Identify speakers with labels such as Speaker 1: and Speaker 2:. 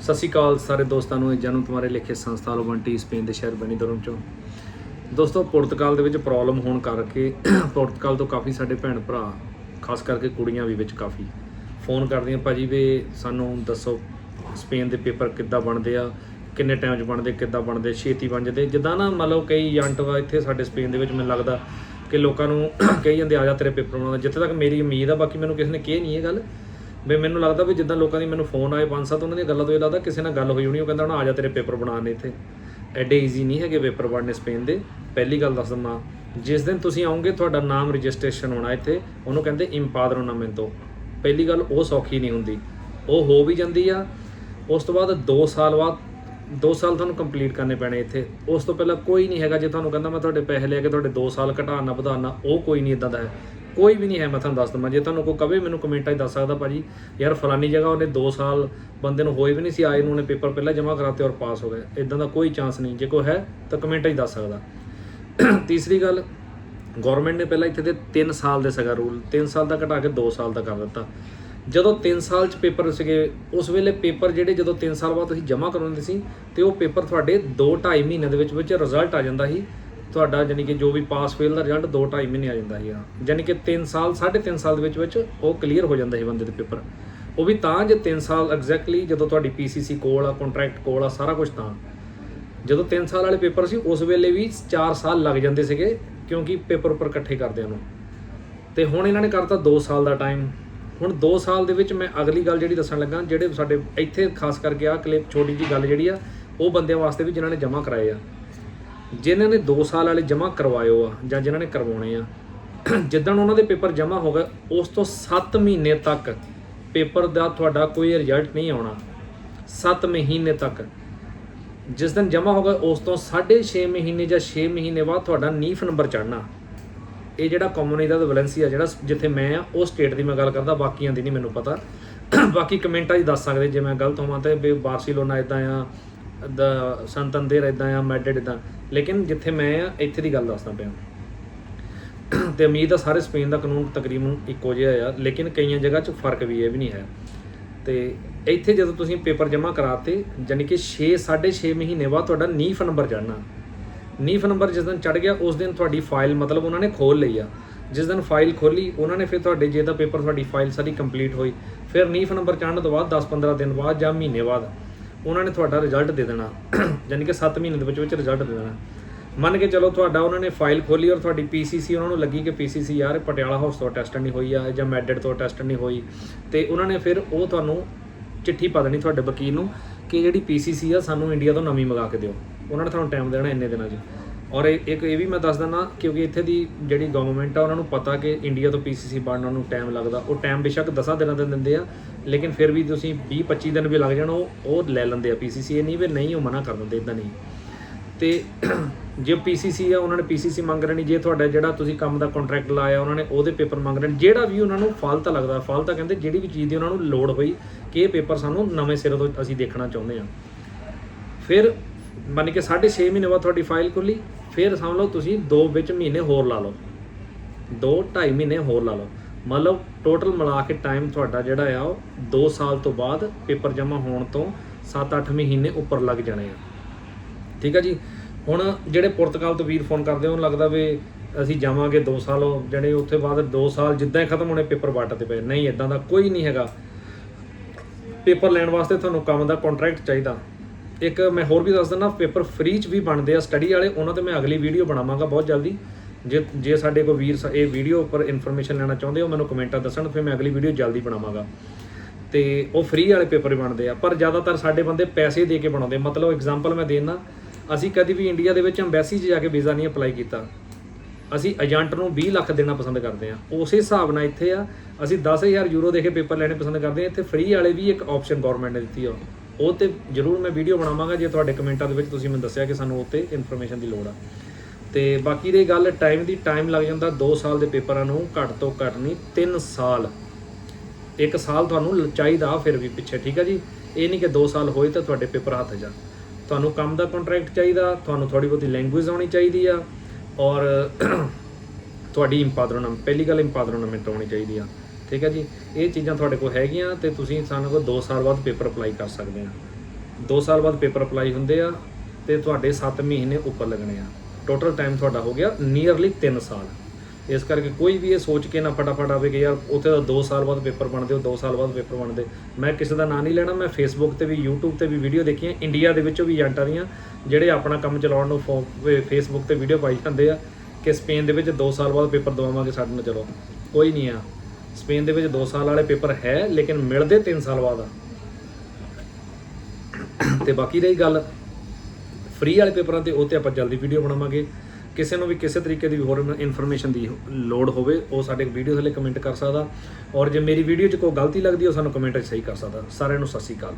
Speaker 1: ਸਤਿ ਸ਼੍ਰੀ ਅਕਾਲ ਸਾਰੇ ਦੋਸਤਾਂ ਨੂੰ ਇਹ ਜਨਮ ਤੁਹਾਰੇ ਲਿਖੇ ਸੰਸਥਾ ਲੋਵੰਟੀ, ਸਪੇਨ ਦੇ ਸ਼ਹਿਰ ਬੈਨੀਦੋਰਮ ਚੋਂ। ਦੋਸਤੋ, ਪੁਰਤਗਾਲ ਦੇ ਵਿੱਚ ਪ੍ਰੋਬਲਮ ਹੋਣ ਕਰਕੇ ਪੁਰਤਗਾਲ ਤੋਂ ਕਾਫੀ ਸਾਡੇ ਭੈਣ ਭਰਾ, ਖਾਸ ਕਰਕੇ ਕੁੜੀਆਂ ਵੀ ਵਿੱਚ ਕਾਫੀ। ਫੋਨ ਕਰਦੀਆਂ, ਭਾਜੀ ਵੀ ਸਾਨੂੰ ਦੱਸੋ ਸਪੇਨ ਦੇ ਪੇਪਰ ਕਿੱਦਾਂ ਬਣਦੇ ਆ, ਕਿੰਨੇ ਟਾਈਮ 'ਚ ਬਣਦੇ, ਕਿੱਦਾਂ ਬਣਦੇ, ਛੇਤੀ ਬਣ ਜਾਂਦੇ? ਜਿੱਦਾਂ ਨਾ ਮੰਨ ਲਓ ਕਈ ਏਜੰਟ ਵਾ ਇੱਥੇ ਸਾਡੇ ਸਪੇਨ ਦੇ ਵਿੱਚ, ਮੈਨੂੰ ਲੱਗਦਾ ਕਿ ਲੋਕਾਂ ਨੂੰ ਕਹੀ ਜਾਂਦੇ, ਆ ਜਾ ਤੇਰੇ ਪੇਪਰ ਬਣਾਉਂਦਾ ਜਿੱਥੇ ਤੱਕ ਮੇਰੀ ਉਮੀਦ ਆ, ਬਾਕੀ ਮੈਨੂੰ ਕਿਸੇ ਨੇ ਕਿਹਾ ਨਹੀਂ ਇਹ ਗੱਲ। ਵੀ ਮੈਨੂੰ ਲੱਗਦਾ ਵੀ ਜਿੱਦਾਂ ਲੋਕਾਂ ਦੀ ਮੈਨੂੰ ਫੋਨ ਆਏ ਪੰਜ ਸੱਤ, ਉਹਨਾਂ ਦੀਆਂ ਗੱਲਾਂ ਤੋਂ ਇਹ ਲੱਗਦਾ ਕਿਸੇ ਨਾਲ ਗੱਲ ਹੋਈ ਹੋਣੀ ਉਹ ਕਹਿੰਦਾ ਹੁਣ ਆ ਜਾ ਤੇਰੇ ਪੇਪਰ ਬਣਾਉਣੇ ਇੱਥੇ। ਐਡੇ ਈਜ਼ੀ ਨਹੀਂ ਹੈਗੇ ਪੇਪਰ ਬਣਨੇ ਸਪੇਨ ਦੇ। ਪਹਿਲੀ ਗੱਲ ਦੱਸ ਦਿੰਦਾ ਜਿਸ ਦਿਨ ਤੁਸੀਂ ਆਉਂਗੇ, ਤੁਹਾਡਾ ਨਾਮ ਰਜਿਸਟ੍ਰੇਸ਼ਨ ਹੋਣਾ ਇੱਥੇ। ਉਹਨੂੰ ਕਹਿੰਦੇ ਇੰਪਾਦਰੋਨਾਮੈਂਟੋ ਪਹਿਲੀ ਗੱਲ, ਉਹ ਸੌਖੀ ਨਹੀਂ ਹੁੰਦੀ। ਉਹ ਹੋ ਵੀ ਜਾਂਦੀ ਆ। ਉਸ ਤੋਂ ਬਾਅਦ 2 ਸਾਲ ਬਾਅਦ 2 ਸਾਲ ਤੁਹਾਨੂੰ ਕੰਪਲੀਟ ਕਰਨੇ ਪੈਣੇ ਇੱਥੇ। ਉਸ ਤੋਂ ਪਹਿਲਾਂ ਕੋਈ ਨਹੀਂ ਹੈਗਾ। ਜੇ ਤੁਹਾਨੂੰ ਕਹਿੰਦਾ ਮੈਂ ਤੁਹਾਡੇ ਪੈਸੇ ਲੈ ਕੇ ਤੁਹਾਡੇ 2 ਸਾਲ ਘਟਾਉਣਾ, ਵਧਾਉਣਾ, ਉਹ ਕੋਈ ਨਹੀਂ ਇਦਾਂ ਦਾ ਹੈ। ਕੋਈ ਵੀ ਨਹੀਂ ਹੈ, ਮੈਂ ਤੁਹਾਨੂੰ ਦੱਸ ਦਵਾਂ। ਜੇ ਤੁਹਾਨੂੰ ਕੋਈ ਕਵੇ, ਮੈਨੂੰ ਕਮੈਂਟਾਂ 'ਚ ਦੱਸ ਸਕਦਾ ਭਾਜੀ, ਯਾਰ ਫਲਾਨੀ ਜਗ੍ਹਾ ਉਹਨੇ 2 ਸਾਲ ਬੰਦੇ ਨੂੰ ਹੋਏ ਵੀ ਨਹੀਂ ਸੀ, ਆਏ ਨੂੰ ਉਹਨੇ ਪੇਪਰ ਪਹਿਲਾਂ ਜਮ੍ਹਾਂ ਕਰਾਤੇ ਔਰ ਪਾਸ ਹੋ ਗਏ। ਇਦਾਂ ਦਾ ਕੋਈ ਚਾਂਸ ਨਹੀਂ। ਜੇ ਕੋਈ ਹੈ, ਤਾਂ ਕਮੈਂਟਾਂ 'ਚ ਦੱਸ ਸਕਦਾ। ਤੀਸਰੀ ਗੱਲ ਗਵਰਨਮੈਂਟ ਨੇ ਪਹਿਲਾਂ ਇੱਥੇ ਦੇ 3 ਸਾਲ ਦੇ ਸਗਾ ਰੂਲ 3 ਸਾਲ ਦਾ ਘਟਾ ਕੇ 2 ਸਾਲ ਦਾ ਕਰ ਦਿੱਤਾ। ਜਦੋਂ 3 ਸਾਲ ਚ ਪੇਪਰ ਸੀਗੇ, ਉਸ ਵੇਲੇ ਪੇਪਰ ਜਿਹੜੇ ਜਦੋਂ 3 ਸਾਲ ਬਾਅਦ ਤੁਸੀਂ ਜਮ੍ਹਾਂ ਕਰਾਉਂਦੇ ਸੀ, ਤੇ ਉਹ ਪੇਪਰ ਤੁਹਾਡੇ 2.5 ਮਹੀਨੇ ਦੇ ਵਿੱਚ ਵਿੱਚ ਰਿਜ਼ਲਟ ਆ ਜਾਂਦਾ ਸੀ। ਤੁਹਾਡਾ ਯਾਨੀ ਕਿ ਜੋ ਵੀ ਪਾਸ ਫੇਲ ਦਾ ਰਿਜ਼ਲਟ 2.5 ਮਹੀਨੇ ਆ ਜਾਂਦਾ ਸੀ ਯਾਨੀ ਕਿ 3 ਸਾਲ 3.5 ਸਾਲ ਦੇ ਵਿੱਚ ਵਿੱਚ ਉਹ ਕਲੀਅਰ ਹੋ ਜਾਂਦਾ ਸੀ ਬੰਦੇ ਦੇ ਪੇਪਰ। ਉਹ ਵੀ ਤਾਂ ਜੇ 3 ਸਾਲ ਐਗਜ਼ੈਕਟਲੀ ਜਦੋਂ ਤੁਹਾਡੀ ਪੀਸੀਸੀ ਕੋਲ ਆ ਕੰਟਰੈਕਟ ਕੋਲ ਆ, ਸਾਰਾ ਕੁਝ ਤਾਂ। ਜਦੋਂ 3 ਸਾਲ ਵਾਲੇ ਪੇਪਰ ਸੀ, ਉਸ ਵੇਲੇ ਵੀ 4 ਸਾਲ ਲੱਗ ਜਾਂਦੇ ਸੀਗੇ, ਕਿਉਂਕਿ ਪੇਪਰ ਉੱਪਰ ਇਕੱਠੇ ਕਰਦੇ ਨੂੰ ਤੇ ਹੁਣ ਇਹਨਾਂ ਨੇ ਕਰਤਾ 2 ਸਾਲ ਦਾ ਟਾਈਮ ਹੁਣ 2 ਸਾਲ ਦੇ ਵਿੱਚ ਮੈਂ ਅਗਲੀ ਗੱਲ ਜਿਹੜੀ ਦੱਸਣ ਲੱਗਾ, ਜਿਹੜੇ ਸਾਡੇ ਇੱਥੇ ਖਾਸ ਕਰਕੇ ਆ ਕਲਿੱਪ ਛੋਟੀ ਜੀ ਗੱਲ ਜਿਹੜੀ ਆ, ਉਹ ਬੰਦਿਆਂ ਵਾਸਤੇ ਵੀ ਜਿਨ੍ਹਾਂ ਨੇ ਜਮ੍ਹਾਂ ਕਰਾਏ ਆ। ਜਿਨ੍ਹਾਂ ਨੇ 2 ਸਾਲ ਵਾਲੇ ਜਮ੍ਹਾਂ ਕਰਵਾਇਓ ਆ ਜਾਂ ਜਿਨ੍ਹਾਂ ਨੇ ਕਰਵਾਉਣੇ ਆ, ਜਿੱਦਣ ਉਹਨਾਂ ਦੇ ਪੇਪਰ ਜਮ੍ਹਾਂ ਹੋ ਗਏ, ਉਸ ਤੋਂ 7 ਮਹੀਨੇ ਤੱਕ ਪੇਪਰ ਦਾ ਤੁਹਾਡਾ ਕੋਈ ਰਿਜ਼ਲਟ ਨਹੀਂ ਆਉਣਾ। 7 ਮਹੀਨੇ ਤੱਕ। ਜਿਸ ਦਿਨ ਜਮ੍ਹਾਂ ਹੋ ਗਿਆ ਉਸ ਤੋਂ 6.5 ਮਹੀਨੇ ਜਾਂ 6 ਮਹੀਨੇ ਬਾਅਦ ਤੁਹਾਡਾ ਨੀਫ ਨੰਬਰ ਚੜ੍ਹਨਾ। ਇਹ ਜਿਹੜਾ ਕਮਿਊਨਿਟੀ ਦਾ ਵੈਲੈਂਸੀ ਆ, ਜਿਹੜਾ ਜਿੱਥੇ ਮੈਂ ਆ, ਉਹ ਸਟੇਟ ਦੀ ਮੈਂ ਗੱਲ ਕਰਦਾ, ਬਾਕੀਆਂ ਦੀ ਨਹੀਂ ਮੈਨੂੰ ਪਤਾ। ਬਾਕੀ ਕਮੈਂਟਾਂ 'ਚ ਦੱਸ ਸਕਦੇ, ਜੇ ਮੈਂ ਗਲਤ ਹੋਵਾਂ ਤੇ ਵੀ ਬਾਰਸੀਲੋਨਾ ਇਦਾਂ ਆ ਦਾ ਸੰਤੰਦਰ ਇਦਾਂ ਆ ਮੈਡਰਿਡ ਇਦਾਂ ਲੇਕਿਨ ਜਿੱਥੇ ਮੈਂ ਆ, ਇੱਥੇ ਦੀ ਗੱਲ ਦੱਸਦਾ ਪਿਆ। ਤੇ ਉਮੀਦ ਆ ਸਾਰੇ ਸਪੇਨ ਦਾ ਕਾਨੂੰਨ ਤਕਰੀਬਨ ਇੱਕੋ ਜਿਹਾ ਆ, ਲੇਕਿਨ ਕਈਆਂ ਜਗ੍ਹਾ 'ਚ ਫ਼ਰਕ ਵੀ ਇਹ ਵੀ ਨਹੀਂ ਹੈ। ਤੇ ਇੱਥੇ ਜਦੋਂ ਤੁਸੀਂ ਪੇਪਰ ਜਮ੍ਹਾਂ ਕਰਾਤੇ ਯਾਨੀ ਕਿ 6 6.5 ਮਹੀਨੇ ਬਾਅਦ ਤੁਹਾਡਾ ਨੀਫ ਨੰਬਰ ਚੜਨਾ ਨੀਫ ਨੰਬਰ ਜਿਸ ਦਿਨ ਚੜ ਗਿਆ, ਉਸ ਦਿਨ ਤੁਹਾਡੀ ਫਾਈਲ ਮਤਲਬ ਉਹਨਾਂ ਨੇ ਖੋਲ ਲਈ ਆ। ਜਿਸ ਦਿਨ ਫਾਈਲ ਖੋਲੀ ਉਹਨਾਂ ਨੇ ਫਿਰ ਤੁਹਾਡੇ ਜੇ ਤਾਂ ਪੇਪਰ, ਤੁਹਾਡੀ ਫਾਈਲ ਸਾਰੀ ਕੰਪਲੀਟ ਹੋਈ। ਫਿਰ ਨੀਫ ਨੰਬਰ ਚੜਨ ਤੋਂ ਬਾਅਦ 10-15 ਦਿਨ ਬਾਅਦ ਜਾਂ ਮਹੀਨੇ ਬਾਅਦ ਉਹਨਾਂ ਨੇ ਤੁਹਾਡਾ ਰਿਜ਼ਲਟ ਦੇ ਦੇਣਾ। ਯਾਨੀ ਕਿ 7 ਮਹੀਨੇ ਦੇ ਵਿੱਚ ਵਿੱਚ ਰਿਜ਼ਲਟ ਦੇ ਦੇਣਾ। ਮੰਨ ਕੇ ਚਲੋ ਤੁਹਾਡਾ ਉਹਨਾਂ ਨੇ ਫਾਈਲ ਖੋਲੀ ਔਰ ਤੁਹਾਡੀ ਪੀਸੀਸੀ ਉਹਨਾਂ ਨੂੰ ਲੱਗੀ ਕਿ ਪੀਸੀਸੀ ਯਾਰ ਪਟਿਆਲਾ ਹਾਊਸ ਤੋਂ ਟੈਸਟ ਨਹੀਂ ਹੋਈ ਆ ਜਾਂ ਮੈਡਡ ਤੋਂ ਟੈਸਟ ਨਹੀਂ ਹੋਈ। ਤੇ ਉਹਨਾਂ ਨੇ ਫਿਰ ਉਹ ਤੁਹਾਨੂੰ ਚਿੱਠੀ ਪਾ ਦੇਣੀ ਤੁਹਾਡੇ ਵਕੀਲ ਨੂੰ ਕਿ ਜਿਹੜੀ ਪੀਸੀਸੀ ਆ ਸਾਨੂੰ ਇੰਡੀਆ ਤੋਂ ਨਵੀਂ ਮੰਗਾ ਕੇ ਦਿਓ। ਉਹਨਾਂ ਨੇ ਤੁਹਾਨੂੰ ਟਾਈਮ ਦੇਣਾ ਇੰਨੇ ਦਿਨਾਂ 'ਚ। ਔਰ ਇਹ- ਇੱਕ ਇਹ ਵੀ ਮੈਂ ਦੱਸ ਦਿੰਦਾ ਕਿਉਂਕਿ ਇੱਥੇ ਦੀ ਜਿਹੜੀ ਗਵਰਨਮੈਂਟ ਆ, ਉਹਨਾਂ ਨੂੰ ਪਤਾ ਕਿ ਇੰਡੀਆ ਤੋਂ ਪੀਸੀਸੀ ਬਣਨ ਨੂੰ ਟਾਈਮ ਲੱਗਦਾ। ਉਹ ਟਾਈਮ ਬੇਸ਼ੱਕ 10 ਦਿਨਾਂ ਦਾ ਦਿੰਦੇ ਆ, ਲੇਕਿਨ ਫਿਰ ਵੀ ਤੁਸੀਂ 20 25 ਦਿਨ ਵੀ ਲੱਗ ਜਾਣ, ਉਹ ਉਹ ਲੈ ਲੈਂਦੇ ਆ ਪੀਸੀਸੀ ਇਹ ਨਹੀਂ ਵੀ ਨਹੀਂ, ਉਹ ਮਨਾ ਕਰ ਦਿੰਦੇ ਇਦਾਂ ਨਹੀਂ। ਤੇ ਜੇ ਪੀਸੀਸੀ ਆ, ਉਹਨਾਂ ਨੇ ਪੀਸੀਸੀ ਮੰਗ ਰਹਿਣੀ ਜੇ ਤੁਹਾਡਾ ਜਿਹੜਾ ਤੁਸੀਂ ਕੰਮ ਦਾ ਕੰਟਰੈਕਟ ਲਾਇਆ, ਉਹਨਾਂ ਨੇ ਉਹਦੇ ਪੇਪਰ ਮੰਗ ਰਹੇ ਜਿਹੜਾ ਵੀ ਉਹਨਾਂ ਨੂੰ ਫਾਲਤਾ ਲੱਗਦਾ, ਫਾਲਤਾ ਕਹਿੰਦੇ ਜਿਹੜੀ ਵੀ ਚੀਜ਼ ਦੀ ਉਹਨਾਂ ਨੂੰ ਲੋੜ ਹੋਈ, ਕਿ ਇਹ ਪੇਪਰ ਸਾਨੂੰ ਨਵੇਂ ਸਿਰੇ ਤੋਂ ਅਸੀਂ ਦੇਖਣਾ ਚਾਹੁੰਦੇ ਹਾਂ ਫਿਰ ਮੰਨ ਕੇ 6.5 ਮਹੀਨੇ ਬਾਅਦ ਤੁਹਾਡੀ ਫਾਈਲ ਖੁੱਲੀ ਫਿਰ ਸਮਝ ਲਓ ਤੁਸੀਂ 2 ਵਿੱਚ ਮਹੀਨੇ ਹੋਰ ਲਾ ਲਓ। 2 2.5 ਮਹੀਨੇ ਹੋਰ ਲਾ ਲਓ। ਮਤਲਬ ਟੋਟਲ ਮਿਲਾ ਕੇ ਟਾਈਮ ਤੁਹਾਡਾ ਜਿਹੜਾ ਆ ਉਹ 2 ਸਾਲ ਤੋਂ ਬਾਅਦ ਪੇਪਰ ਜਮ੍ਹਾਂ ਹੋਣ ਤੋਂ 7-8 ਮਹੀਨੇ ਉੱਪਰ ਲੱਗ ਜਾਣੇ ਆ। ਠੀਕ ਆ ਜੀ? ਹੁਣ ਜਿਹੜੇ ਪੁਰਤਗਾਲ ਤੋਂ ਵੀਰ ਫੋਨ ਕਰਦੇ ਉਹਨੂੰ ਲੱਗਦਾ ਵੀ ਅਸੀਂ ਜਾਵਾਂਗੇ 2 ਸਾਲ, ਉਹ ਜਿਹੜੇ ਉੱਥੇ ਬਾਅਦ 2 ਸਾਲ ਜਿੱਦਾਂ ਹੀ ਖਤਮ ਹੋਣੇ ਪੇਪਰ ਵਾਟ ਪਏ। ਨਹੀਂ ਇਦਾਂ ਦਾ ਕੋਈ ਨਹੀਂ ਹੈਗਾ। ਪੇਪਰ ਲੈਣ ਵਾਸਤੇ ਤੁਹਾਨੂੰ ਕੰਮ ਦਾ ਕੰਟਰੈਕਟ ਚਾਹੀਦਾ। ਇੱਕ ਮੈਂ ਹੋਰ ਵੀ ਦੱਸ ਦਿੰਦਾ, ਪੇਪਰ ਫ੍ਰੀ ਚ ਵੀ ਬਣਦੇ ਆ ਸਟੱਡੀ ਵਾਲੇ, ਉਹਨਾਂ ਤੇ ਮੈਂ ਅਗਲੀ ਵੀਡੀਓ ਬਣਾਵਾਂਗਾ ਬਹੁਤ ਜਲਦੀ। ਜੇ ਜੇ ਸਾਡੇ ਕੋਈ ਵੀਰ ਸ- ਇਹ ਵੀਡੀਓ ਉੱਪਰ ਇਨਫੋਰਮੇਸ਼ਨ ਲੈਣਾ ਚਾਹੁੰਦੇ ਹੋ, ਮੈਨੂੰ ਕਮੈਂਟਾਂ ਦੱਸਣ, ਫਿਰ ਮੈਂ ਅਗਲੀ ਵੀਡੀਓ ਜਲਦੀ ਬਣਾਵਾਂਗਾ। ਤੇ ਉਹ ਫ੍ਰੀ ਵਾਲੇ ਪੇਪਰ ਬਣਦੇ ਆ, ਪਰ ਜ਼ਿਆਦਾਤਰ ਸਾਡੇ ਬੰਦੇ ਪੈਸੇ ਦੇ ਕੇ ਬਣਾਉਂਦੇ ਮਤਲਬ ਐਗਜ਼ਾਮਪਲ ਮੈਂ ਦੇਣਾ, ਅਸੀਂ ਕਦੀ ਵੀ ਇੰਡੀਆ ਦੇ ਵਿੱਚ ਐਮਬੈਸੀ 'ਚ ਜਾ ਕੇ ਵੀਜ਼ਾ ਨਹੀਂ ਅਪਲਾਈ ਕੀਤਾ। ਅਸੀਂ ਏਜੰਟ ਨੂੰ 20 ਲੱਖ ਦੇਣਾ ਪਸੰਦ ਕਰਦੇ ਆ। ਉਸੇ ਹਿਸਾਬ ਨਾਲ ਇੱਥੇ ਆ, ਅਸੀਂ 10000 ਯੂਰੋ ਦੇ ਕੇ ਪੇਪਰ ਲੈਣੇ ਪਸੰਦ ਕਰਦੇ ਆ। ਇੱਥੇ ਫ੍ਰੀ ਵਾਲੇ ਵੀ ਇੱਕ ਆਪਸ਼ਨ ਗਵਰਨਮੈਂਟ ਨੇ ਦਿੱਤੀ ਆ। ਉਹ ਤੇ ਜ਼ਰੂਰ ਮੈਂ ਵੀਡੀਓ ਬਣਾਵਾਂਗਾ ਜੇ ਤੁਹਾਡੇ ਕਮੈਂਟਾਂ ਦੇ ਵਿੱਚ ਤੁਸੀਂ ਮੈਨੂੰ ਦੱਸਿਆ ਕਿ ਸਾਨੂੰ ਉੱਤੇ ਇਨਫੋਰਮੇਸ਼ਨ ਦੀ ਲੋੜ ਆ। ਤੇ ਬਾਕੀ ਦੀ ਗੱਲ ਟਾਈਮ ਦੀ ਟਾਈਮ ਲੱਗ ਜਾਂਦਾ 2 ਸਾਲ ਦੇ ਪੇਪਰਾਂ ਨੂੰ ਘੱਟ ਤੋਂ ਘੱਟ ਨਹੀਂ 3 ਸਾਲ। ਇੱਕ ਸਾਲ ਤੁਹਾਨੂੰ ਚਾਹੀਦਾ ਫਿਰ ਵੀ ਪਿੱਛੇ, ਠੀਕ ਹੈ ਜੀ? ਇਹ ਨਹੀਂ ਕਿ 2 ਸਾਲ ਹੋਏ ਤਾਂ ਤੁਹਾਡੇ ਪੇਪਰ ਹੱਥ ਜਾ ਤੁਹਾਨੂੰ ਕੰਮ ਦਾ ਕੰਟਰੈਕਟ ਚਾਹੀਦਾ, ਤੁਹਾਨੂੰ ਥੋੜੀ ਬਹੁਤੀ ਲੈਂਗੁਏਜ ਆਉਣੀ ਚਾਹੀਦੀ ਆ, ਔਰ ਤੁਹਾਡੀ ਇੰਪਾਦਰੋਨਮ ਪਹਿਲੀ ਗੱਲ ਇੰਪਾਦਰੋਨਮੈਂਟ ਆਉਣੀ ਚਾਹੀਦੀ ਆ। ਠੀਕ ਹੈ ਜੀ? ਇਹ ਚੀਜ਼ਾਂ ਤੁਹਾਡੇ ਕੋਲ ਹੈਗੀਆਂ ਤੇ ਤੁਸੀਂ ਸਾਨੂੰ ਕੋਲ 2 ਸਾਲ ਬਾਅਦ ਪੇਪਰ ਅਪਲਾਈ ਕਰ ਸਕਦੇ ਆ। 2 ਸਾਲ ਬਾਅਦ ਪੇਪਰ ਅਪਲਾਈ ਹੁੰਦੇ ਆ ਤੇ ਤੁਹਾਡੇ 7 ਮਹੀਨੇ ਉੱਪਰ ਲੱਗਣੇ ਆ। ਟੋਟਲ ਟਾਈਮ ਤੁਹਾਡਾ ਹੋ ਗਿਆ ਨੀਅਰਲੀ 3 ਸਾਲ। ਇਸ ਕਰਕੇ ਕੋਈ ਵੀ ਇਹ ਸੋਚ ਕੇ ਨਾ ਫਟਾਫਟ ਆਵੇ ਕਿ ਯਾਰ ਉੱਥੇ ਤਾਂ 2 ਸਾਲ ਬਾਅਦ ਪੇਪਰ ਬਣਦੇ ਉਹ 2 ਸਾਲ ਬਾਅਦ ਪੇਪਰ ਬਣਦੇ। ਮੈਂ ਕਿਸੇ ਦਾ ਨਾਂ ਨਹੀਂ ਲੈਣਾ, ਮੈਂ ਫੇਸਬੁੱਕ ਤੇ ਵੀ, YouTube ਤੇ ਵੀ ਵੀਡੀਓ ਦੇਖੀਆਂ ਇੰਡੀਆ ਦੇ ਵਿੱਚੋਂ ਵੀ ਏਜੰਟਾਂ ਦੀਆਂ ਜਿਹੜੇ ਆਪਣਾ ਕੰਮ ਚਲਾਉਣ ਨੂੰ ਫੇਸਬੁੱਕ ਤੇ ਵੀਡੀਓ ਪਾਈ ਜਾਂਦੇ ਆ ਕਿ ਸਪੇਨ ਦੇ ਵਿੱਚ 2 ਸਾਲ ਬਾਅਦ ਪੇਪਰ ਦਵਾਵਾਂਗੇ ਸਾਡੇ ਨਾਲ, ਚਲੋ। ਕੋਈ ਨਹੀਂ ਆ। ਸਪੇਨ ਦੇ ਵਿੱਚ 2 ਸਾਲ ਵਾਲੇ ਪੇਪਰ ਹੈ, ਲੇਕਿਨ ਮਿਲਦੇ 3 ਸਾਲ ਬਾਅਦ ਆ। ਤੇ ਬਾਕੀ ਰਹੀ ਗੱਲ ਫ੍ਰੀ ਵਾਲੇ ਪੇਪਰਾਂ ਤੇ ਉਹ ਤੇ ਆਪਾਂ ਜਲਦੀ ਵੀਡੀਓ ਬਣਾਵਾਂਗੇ। ਕਿਸੇ ਨੂੰ ਵੀ ਕਿਸੇ ਤਰੀਕੇ ਦੀ ਹੋਰ ਇਨਫੋਰਮੇਸ਼ਨ ਦੀ ਲੋੜ ਹੋਵੇ, ਉਹ ਸਾਡੇ ਵੀਡੀਓ ਥੱਲੇ ਕਮੈਂਟ ਕਰ ਸਕਦਾ। ਔਰ ਜੇ ਮੇਰੀ ਵੀਡੀਓ 'ਚ ਕੋਈ ਗਲਤੀ ਲੱਗਦੀ ਹੈ, ਉਹ ਸਾਨੂੰ ਕਮੈਂਟ 'ਚ ਸਹੀ ਕਰ ਸਕਦਾ। ਸਾਰਿਆਂ ਨੂੰ ਸਤਿ ਸ਼੍ਰੀ ਅਕਾਲ।